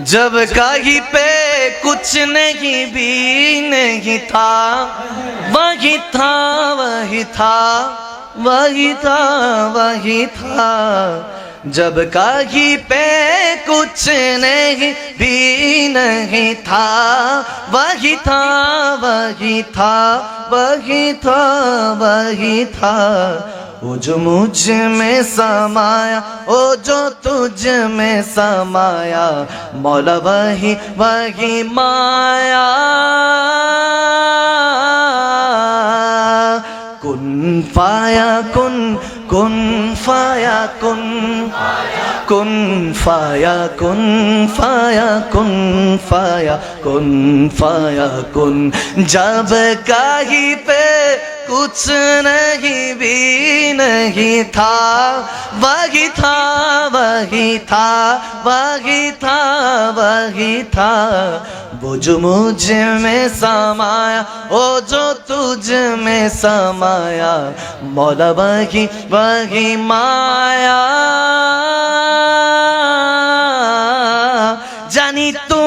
जब कहीं पे कुछ नहीं, भी नहीं था, वही था वही था वही था वही था। जब कहीं पे कुछ नहीं, भी नहीं था, वही था वही था वही था वही था। वो जो मुझमें समाया ओ जो तुझ में समाया, मौला वही वही माया। कुन फाया, कुन कुन फाया, कुन कुन फाया कुन फाया कुन फाया कुन फाया, कुन। जब कहीं पे कुछ नहीं भी नहीं था, वही था वही था वही था वही था। वो जो मुझमें समाया वो जो तुझ में समाया, मौला वही वही माया। जानी तू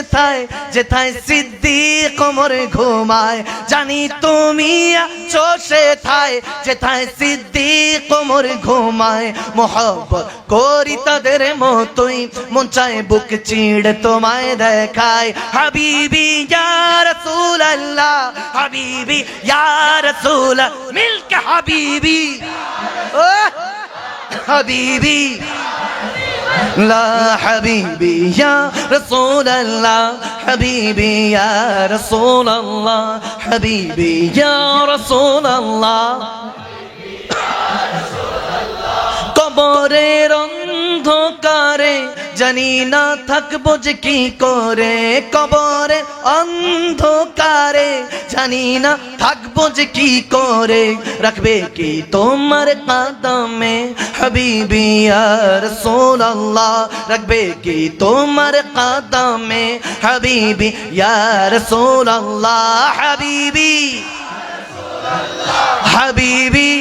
সেথায় যেথায় সিদ্ধি কোমরে ঘুমায়, জানি তুমি আছো সেথায়, যেথায় সিদ্ধি কোমর ঘুমায়। মোহব্বত করি তাদের মতোই, মন চায় বুক চিড় তোমায় দেখায় হাবিবি ইয়া রাসূল আল্লাহ হাবিবি ইয়া রাসূল মিলকে হাবিবি। ও হাবিবি। لا حبيبي يا رسول الله حبيبي يا رسول الله حبيبي يا رسول الله قبري জানি না থাকব যে কি করে, কবরে, অন্ধকারে। জানি না থাকব যে কি করে, রাখবে কি তোমার কাদমে? হাবিবি আর সোল্লাহ রাখবে কি তোমার কাদমে? হাবিবি ইয়ার সোল্লাহ হাবিবি। হাবিবি।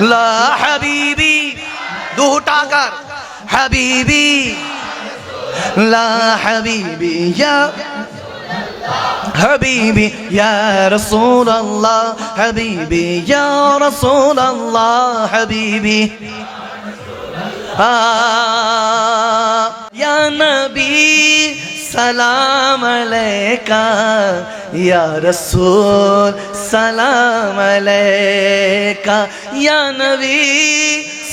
লা হাবিবি। দুটা আকার। হাবিবি লা হাবিবি ইয়া حبيبي يا رسول الله حبيبي يا رسول الله حبيبي آه يا نبي سلام عليك يا رسول سلام عليك يا نبي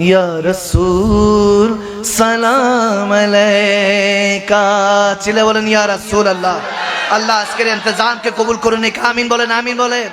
या रसूल सलाम का चिल्ला बोलेন ইয়া রাসূল আল্লাহ আল্লাহ আজকের ইন্তজামকে কবুল করুন আমিন বলেন আমিন বলেন